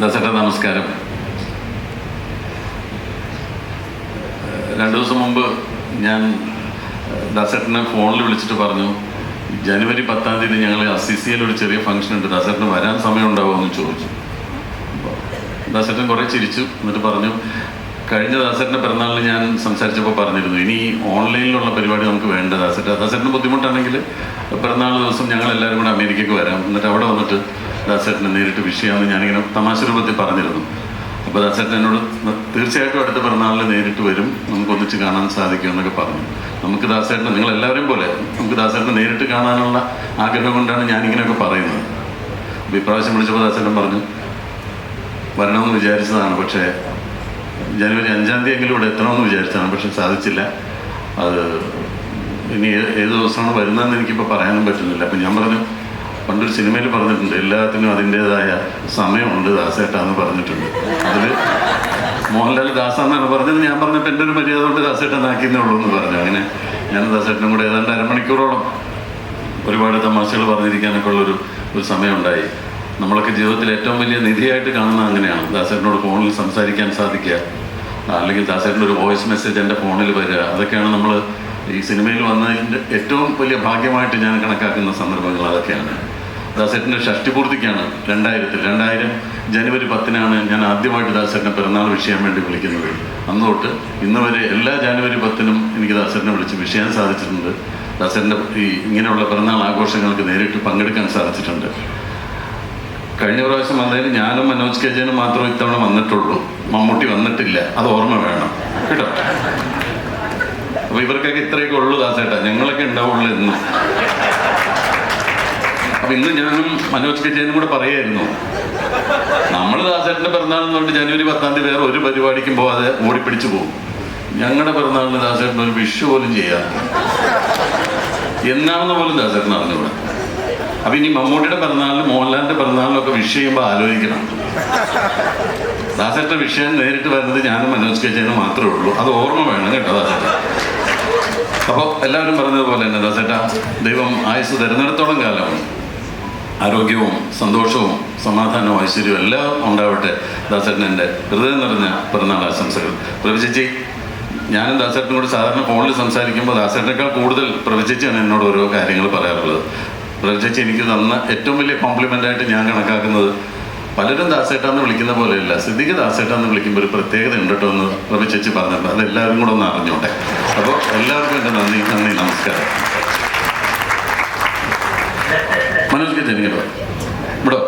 ദാസേട്ട നമസ്കാരം. രണ്ടു ദിവസം മുമ്പ് ഞാൻ ദസട്ടിനെ ഫോണിൽ വിളിച്ചിട്ട് പറഞ്ഞു ജനുവരി പത്താം തീയതി ഞങ്ങൾ അസിസിയിൽ ഒരു ചെറിയ ഫംഗ്ഷൻ ഉണ്ട് ദസട്ടിന് വരാൻ സമയം ഉണ്ടാവുമോ എന്ന് ചോദിച്ചു ദാസേട്ടൻ കുറേ ചിരിച്ചു എന്നിട്ട് പറഞ്ഞു കഴിഞ്ഞ ദാസേട്ടന്റെ പിറന്നാളിൽ ഞാൻ സംസാരിച്ചപ്പോൾ പറഞ്ഞിരുന്നു ഇനി ഓൺലൈനിലുള്ള പരിപാടി നമുക്ക് വേണ്ട ദാസേട്ട ദാസേട്ടന് ബുദ്ധിമുട്ടാണെങ്കിൽ പിറന്നാൾ ദിവസം ഞങ്ങൾ എല്ലാവരും കൂടെ അമേരിക്കയ്ക്ക് വരാം. എന്നിട്ട് അവിടെ വന്നിട്ട് ദാസേട്ടനെ നേരിട്ട് വിഷയമാണെന്ന് ഞാനിങ്ങനെ തമാശ രൂപത്തിൽ പറഞ്ഞിരുന്നു. അപ്പോൾ ദാസേട്ടൻ എന്നോട് തീർച്ചയായിട്ടും അടുത്ത പിറന്നാളിൽ നേരിട്ട് വരും. നമുക്ക് ഒന്നിച്ച് കാണാൻ സാധിക്കും എന്നൊക്കെ പറഞ്ഞു. നമുക്ക് ദാസേട്ടനെ നിങ്ങൾ എല്ലാവരെയും പോലെ നമുക്ക് ദാസേട്ടനെ നേരിട്ട് കാണാനുള്ള ആഗ്രഹം കൊണ്ടാണ് ഞാനിങ്ങനെയൊക്കെ പറയുന്നത്. അപ്പോൾ ഇപ്രാവശ്യം വിളിച്ചപ്പോൾ ദാസേട്ടൻ പറഞ്ഞു വരണമെന്ന് വിചാരിച്ചതാണ്. പക്ഷേ ജനുവരി അഞ്ചാം തീയതി എങ്കിലും ഇവിടെ എത്തണമെന്ന് വിചാരിച്ചതാണ്. പക്ഷെ സാധിച്ചില്ല. അത് ഇനി ഏത് ദിവസമാണ് വരുന്നതെന്ന് എനിക്കിപ്പോൾ പറയാനും പറ്റുന്നില്ല. അപ്പം ഞാൻ പറഞ്ഞു പണ്ടൊരു സിനിമയിൽ പറഞ്ഞിട്ടുണ്ട് എല്ലാത്തിനും അതിന്റെതായ സമയമുണ്ട് ദാസേട്ടാന്ന് പറഞ്ഞിട്ടുണ്ട്. അതിൽ മോഹൻലാൽ ദാസാന്നാണ് പറഞ്ഞത്. ഞാൻ പറഞ്ഞപ്പോൾ എന്റെ ഒരു മര്യാദ കൊണ്ട് ദാസേട്ടനാക്കിയെന്നേ ഉള്ളൂ എന്ന് പറഞ്ഞു. അങ്ങനെ ഞാൻ ദാസേട്ടനും കൂടെ ഏതാണ്ട് അരമണിക്കൂറോളം ഒരുപാട് തമാശകൾ പറഞ്ഞിരിക്കാനൊക്കെ ഉള്ളൊരു ഒരു സമയമുണ്ടായി. നമ്മളൊക്കെ ജീവിതത്തിൽ ഏറ്റവും വലിയ നിധിയായിട്ട് കാണുന്ന അങ്ങനെയാണ്. ദാസേട്ടനോട് ഫോണിൽ സംസാരിക്കാൻ സാധിക്കുക അല്ലെങ്കിൽ ദാസേട്ടന്റെ ഒരു വോയിസ് മെസ്സേജ് എന്റെ ഫോണിൽ വരിക അതൊക്കെയാണ് നമ്മൾ ഈ സിനിമയിൽ വന്നതിന്റെ ഏറ്റവും വലിയ ഭാഗ്യമായിട്ട് ഞാൻ കണക്കാക്കുന്ന സന്ദർഭങ്ങൾ അതൊക്കെയാണ്. ദാസേട്ടന്റെ ഷഷ്ടിപൂർത്തിക്കാണ് രണ്ടായിരത്തിൽ രണ്ടായിരം ജനുവരി പത്തിനാണ് ഞാൻ ആദ്യമായിട്ട് ദാസേട്ടനെ പിറന്നാൾ വിഷയം വേണ്ടി വിളിക്കുന്നത്. അന്ന് തൊട്ട് ഇന്ന് വരെ എല്ലാ ജനുവരി പത്തിനും എനിക്ക് ദാസേട്ടനെ വിളിച്ച് വിഷയാൻ സാധിച്ചിട്ടുണ്ട്. ദാസേട്ടന്റെ ഈ ഇങ്ങനെയുള്ള പിറന്നാൾ ആഘോഷങ്ങൾക്ക് നേരിട്ട് പങ്കെടുക്കാൻ സാധിച്ചിട്ടുണ്ട്. കഴിഞ്ഞ പ്രാവശ്യം വന്നതിൽ ഞാനും മനോജ് കെ മാത്രം ഇത്തവണ വന്നിട്ടുള്ളൂ. മമ്മൂട്ടി വന്നിട്ടില്ല. അത് ഓർമ്മ വേണം. കേട്ടോ? അപ്പോൾ ഇവർക്കൊക്കെ ഇത്രയൊക്കെ ഉള്ളൂ ദാസേട്ടാ. ഞങ്ങളൊക്കെ ഉണ്ടാവുള്ളൂ എന്ന് അപ്പൊ ഇന്ന് ഞാനും മനോജ് കെ ജയനും കൂടെ പറയായിരുന്നു. നമ്മൾ ദാസേട്ടന്റെ പിറന്നാളെന്ന് പറഞ്ഞിട്ട് ജനുവരി പത്താം തീയതി വേറെ ഒരു പരിപാടിക്കും പോവാതെ ഓടിപ്പിടിച്ചു പോകും. ഞങ്ങളുടെ പിറന്നാളിന് ദാസേട്ടൻ ഒരു വിഷ് പോലും ചെയ്യാ എന്നാണെന്ന് പോലും ദാസേട്ടൻ അറിഞ്ഞൂടെ. അപ്പൊ ഇനി മമ്മൂട്ടിയുടെ പിറന്നാളിലും മോഹൻലാലിന്റെ പിറന്നാളിലും ഒക്കെ വിഷ് ചെയ്യുമ്പോൾ ആലോചിക്കണം. ദാസേട്ട വിഷയം നേരിട്ട് വരുന്നത് ഞാനും മനോജ് കെ ജയനും മാത്രമേ ഉള്ളൂ. അത് ഓർമ്മ വേണം കേട്ടോ ദാസേട്ട അപ്പോൾ എല്ലാവരും പറഞ്ഞതുപോലെ തന്നെ ദാസേട്ട ദൈവം ആയുസ് തരുന്നിടത്തോളം കാലം. ആരോഗ്യവും സന്തോഷവും സമാധാനവും ഐശ്വര്യവും എല്ലാം ഉണ്ടാവട്ടെ ദാസേട്ടൻ എന്റെ ഹൃദയം നിറഞ്ഞ പിറന്നാൾ ആശംസകൾ. പ്രവചിച്ചി ഞാനും ദാസേട്ടനും കൂടി സാധാരണ ഫോണിൽ സംസാരിക്കുമ്പോൾ ദാസേട്ടനേക്കാൾ കൂടുതൽ പ്രവചിച്ചാണ് എന്നോട് ഓരോ കാര്യങ്ങൾ പറയാറുള്ളത്. പ്രവചിച്ച് എനിക്ക് തന്ന ഏറ്റവും വലിയ കോംപ്ലിമെന്റായിട്ട് ഞാൻ കണക്കാക്കുന്നത് പലരും ദാസേട്ടാന്ന് വിളിക്കുന്ന പോലെയല്ല സിദ്ദിഖ് ദാസേട്ടാന്ന് വിളിക്കുമ്പോൾ ഒരു പ്രത്യേകത ഉണ്ട് എന്ന് പ്രവചിച്ച് പറഞ്ഞിട്ടുണ്ട്. അതെല്ലാവരും കൂടെ ഒന്ന് അറിഞ്ഞോട്ടെ. അപ്പോൾ എല്ലാവർക്കും എന്റെ നന്ദി നന്ദി നമസ്കാരം. മനോജ് കെ ജനിക്കട്ടോ ഇവിടെ